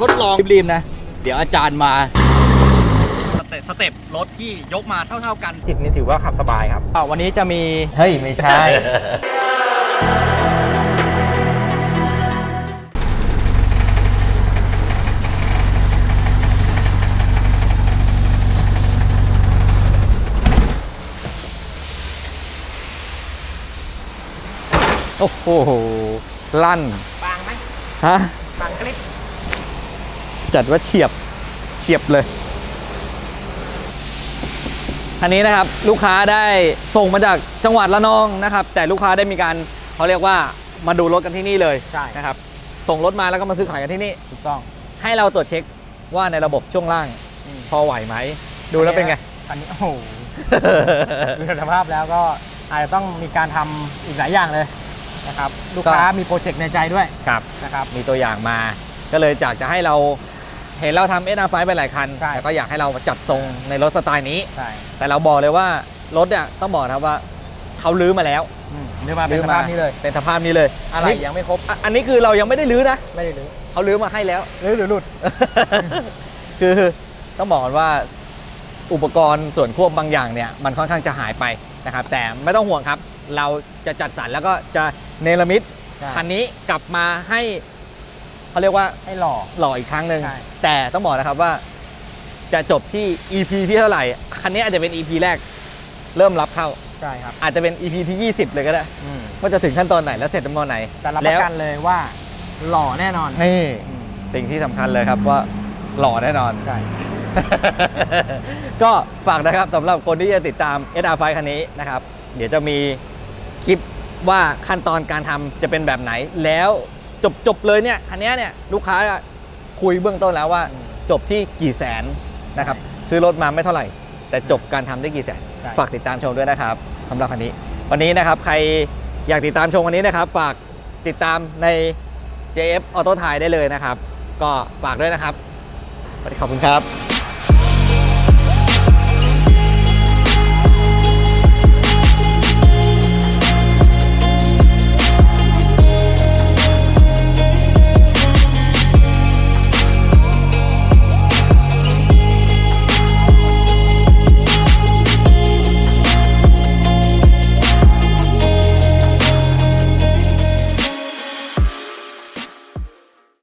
ทดลองรีบๆนะ เดี๋ยวอาจารย์มาสเต็ปสเต็ปรถที่ยกมาเท่าๆกันจิตนี่ถือว่าขับสบายครับอ่าวันนี้จะมีเฮ้ย ไม่ใช่ โอ้โหลั่น บางไหมฮะ บางคลิป จัดว่าเฉียบเฉียบเลยอันนี้นะครับลูกค้าได้ส่งมาจากจังหวัดละนองนะครับ แต่ลูกค้าได้มีการเขาเรียกว่ามาดูรถกันที่นี่เลยใช่นะครับ ส่งรถมาแล้วก็มาซื้อขายกันที่นี่ถูกต้อง ให้เราตรวจเช็คว่าในระบบช่วงล่าง อืม พอไหวไหม ดูแล้วเป็นไง อันนี้โอ้โหดูสภาพแล้วก็อาจจะต้องมีการทำอีกหลายอย่างเลยนะครับ ลูกค้ามีโปรเจกต์ในใจด้วยครับ นะครับ มีตัวอย่างมา ก็เลยจากจะให้เรา เห็นเราทำเอสอาไฟไปหลายคัน ใช่ แต่ก็อยากให้เราจัดทรงในรถสไตล์นี้ ใช่แต่เราบอกเลยว่ารถเนี่ยต้องบอกนะครับว่าเขาลื้อมาแล้ว อืมเดี๋ยวมาเป็นสภาพนี้เลย เป็นสภาพนี้เลยอะไรนี่ยังไม่ครบอะอันนี้คือเรายังไม่ได้ลื้อนะไม่ได้หรือเขาลื้อมาให้แล้ว หรือหรือหลุด คือต้องบอกก่อนว่าอุปกรณ์ส่วนควบบางอย่างเนี่ยมันค่อนข้างจะหายไปนะครับ แต่ไม่ต้องห่วงครับ เราจะจัดสรรแล้วก็จะเนรมิตใช่ คันนี้กลับมาให้ เขาเรียกว่าให้หล่อ หล่ออีกครั้งหนึ่งใช่ แต่ต้องบอกนะครับว่าจะจบที่ EP ที่เท่าไหร่ คันนี้อาจจะเป็น EP แรกเริ่มรับเข้า ใช่ครับอาจจะเป็น EP ที่ 20 เลยก็ได้อืมว่าจะถึงขั้นตอนไหนแล้วเสร็จตอนไหนแต่รับปแล้ระวกันเลยว่าหล่อแน่นอนนี่อืมสิ่งที่สำคัญเลยครับว่าหล่อแน่นอน ใช่ ก็ฝากนะครับสำหรับคนที่จะติดตาม SR5 คันนี้นะครับ เดี๋ยวจะมีคลิปว่าขั้นตอนการทำจะเป็นแบบไหน แล้ว จบจบเลยเนี่ยคันนี้เนี่ยลูกค้าคุยเบื้องต้นแล้วว่าอืมจบที่กี่แสนนะครับซื้อรถมาไม่เท่าไหร่ แต่จบการทำได้กี่แสนใช่ฝากติดตามชมด้วยนะครับสำหรับคันนี้ วันนี้นะครับใครอยากติดตามชมวันนี้นะครับ ฝากติดตามใน JF Auto ไทยได้เลยนะครับ ก็ฝากด้วยนะครับสวัสดีขอบคุณครับ